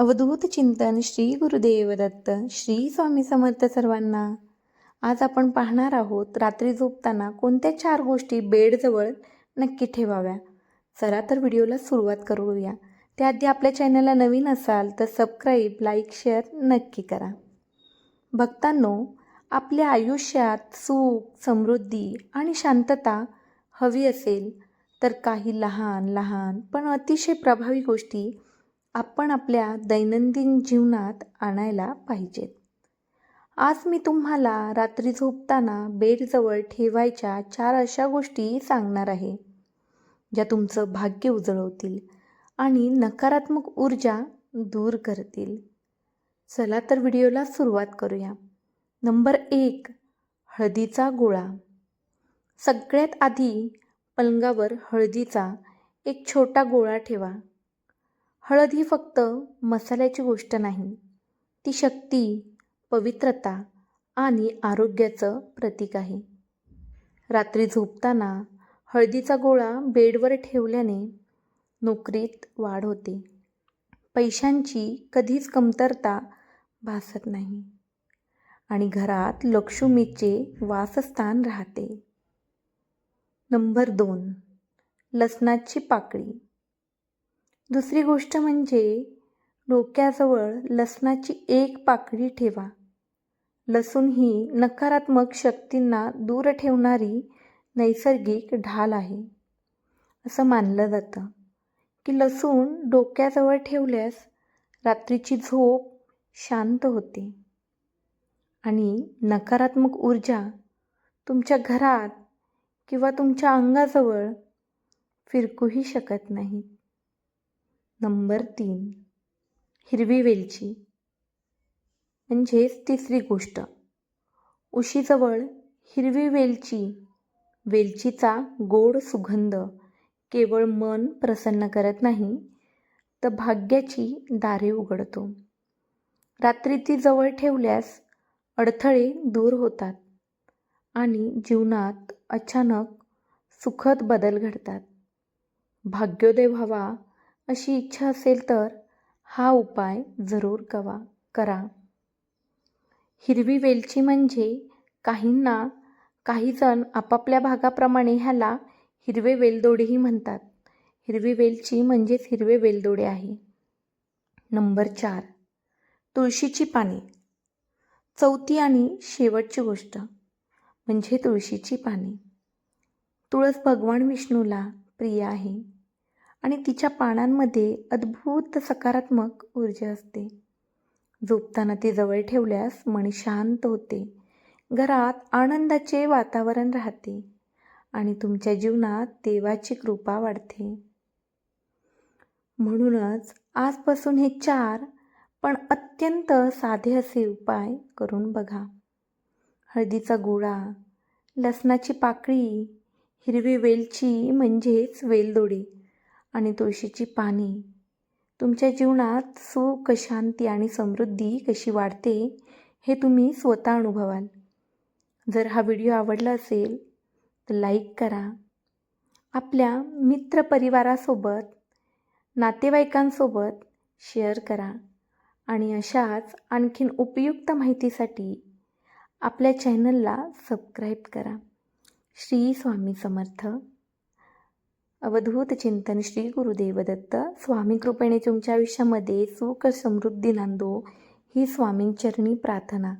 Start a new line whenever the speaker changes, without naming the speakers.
अवधूत चिंतन श्री गुरुदेव दत्त श्री स्वामी समर्थ सर्वांना. आज आपण पाहणार आहोत रात्री झोपताना कोणत्या चार गोष्टी बेडजवळ नक्की ठेवाव्या? चला तर व्हिडिओला सुरुवात करूया. त्याआधी आपल्या चॅनलला नवीन असाल तर सबस्क्राईब लाईक शेअर नक्की करा. भक्तांनो आपल्या आयुष्यात सुख समृद्धी आणि शांतता हवी असेल तर काही लहान लहान पण अतिशय प्रभावी गोष्टी आपण आपल्या दैनंदिन जीवनात आणायला पाहिजेत. आज मी तुम्हाला रात्री झोपताना बेडजवळ ठेवायच्या चार अशा गोष्टी सांगणार आहे ज्या तुमचं भाग्य उजळवतील आणि नकारात्मक ऊर्जा दूर करतील. चला तर व्हिडिओला सुरुवात करूया. नंबर एक हळदीचा गोळा. सगळ्यात आधी पलंगावर हळदीचा एक छोटा गोळा ठेवा. हळद ही फक्त मसाल्याची गोष्ट नाही ती शक्ती पवित्रता आणि आरोग्याचं प्रतीक आहे. रात्री झोपताना हळदीचा गोळा बेडवर ठेवल्याने नोकरीत वाढ होते. पैशांची कधीच कमतरता भासत नाही आणि घरात लक्ष्मीचे वासस्थान राहते. नंबर दोन लसणाची पाकळी. दुसरी गोष्ट म्हणजे डोक्याजवळ लसणाची एक पाकळी ठेवा. लसूण ही नकारात्मक शक्तींना दूर ठेवणारी नैसर्गिक ढाल आहे. असं मानलं जातं की लसूण डोक्याजवळ ठेवल्यास रात्रीची झोप शांत होते आणि नकारात्मक ऊर्जा तुमच्या घरात किंवा तुमच्या अंगाजवळ फिरकूही शकत नाही. नंबर तीन. हिरवी वेलची. म्हणजेच तिसरी गोष्ट. उशीजवळ हिरवी वेलची. वेलचीचा गोड सुगंध. केवळ मन प्रसन्न करत नाही तर भाग्याची दारे उघडतो. रात्री ती जवळ ठेवल्यास अडथळे दूर होतात आणि जीवनात अचानक सुखद बदल घडतात. भाग्योदय व्हावा अशी इच्छा असेल तर हा उपाय जरूर कवा करा. हिरवी वेलची म्हणजे काहींना काहीजण आपापल्या भागाप्रमाणे ह्याला हिरवे वेलदोडेही म्हणतात. हिरवी वेलची म्हणजेच हिरवे वेलदोडे आहे. नंबर चार. तुळशीची पाने. चौथी आणि शेवटची गोष्ट म्हणजे तुळशीची पाने. तुळस भगवान विष्णूला प्रिय आहे. आणि तिच्या पानांमध्ये अद्भुत सकारात्मक ऊर्जा असते. झोपताना ती जवळ ठेवल्यास मन शांत होते. घरात आनंदाचे वातावरण राहते आणि तुमच्या जीवनात देवाची कृपा वाढते. म्हणूनच आजपासून हे चार पण अत्यंत साधे असे उपाय करून बघा. हळदीचा गोळा लसणाची पाकळी हिरवी वेलची म्हणजेच वेलदोडी आणि तुळशीची पाने. तुमच्या जीवनात सुख शांती आणि समृद्धी कशी वाढते हे तुम्ही स्वतः अनुभवाल. जर हा व्हिडिओ आवडला असेल तर लाईक करा. आपल्या मित्रपरिवारासोबत नातेवाईकांसोबत शेअर करा आणि अशाच आणखीन उपयुक्त माहितीसाठी आपल्या चॅनलला सबस्क्राईब करा. श्री स्वामी समर्थ. अवधूत चिंतन श्री गुरुदेव दत्त स्वामी कृपेने तुमच्या आयुष्यामध्ये सुख समृद्धी नांदो. ही स्वामींचरणी प्रार्थना.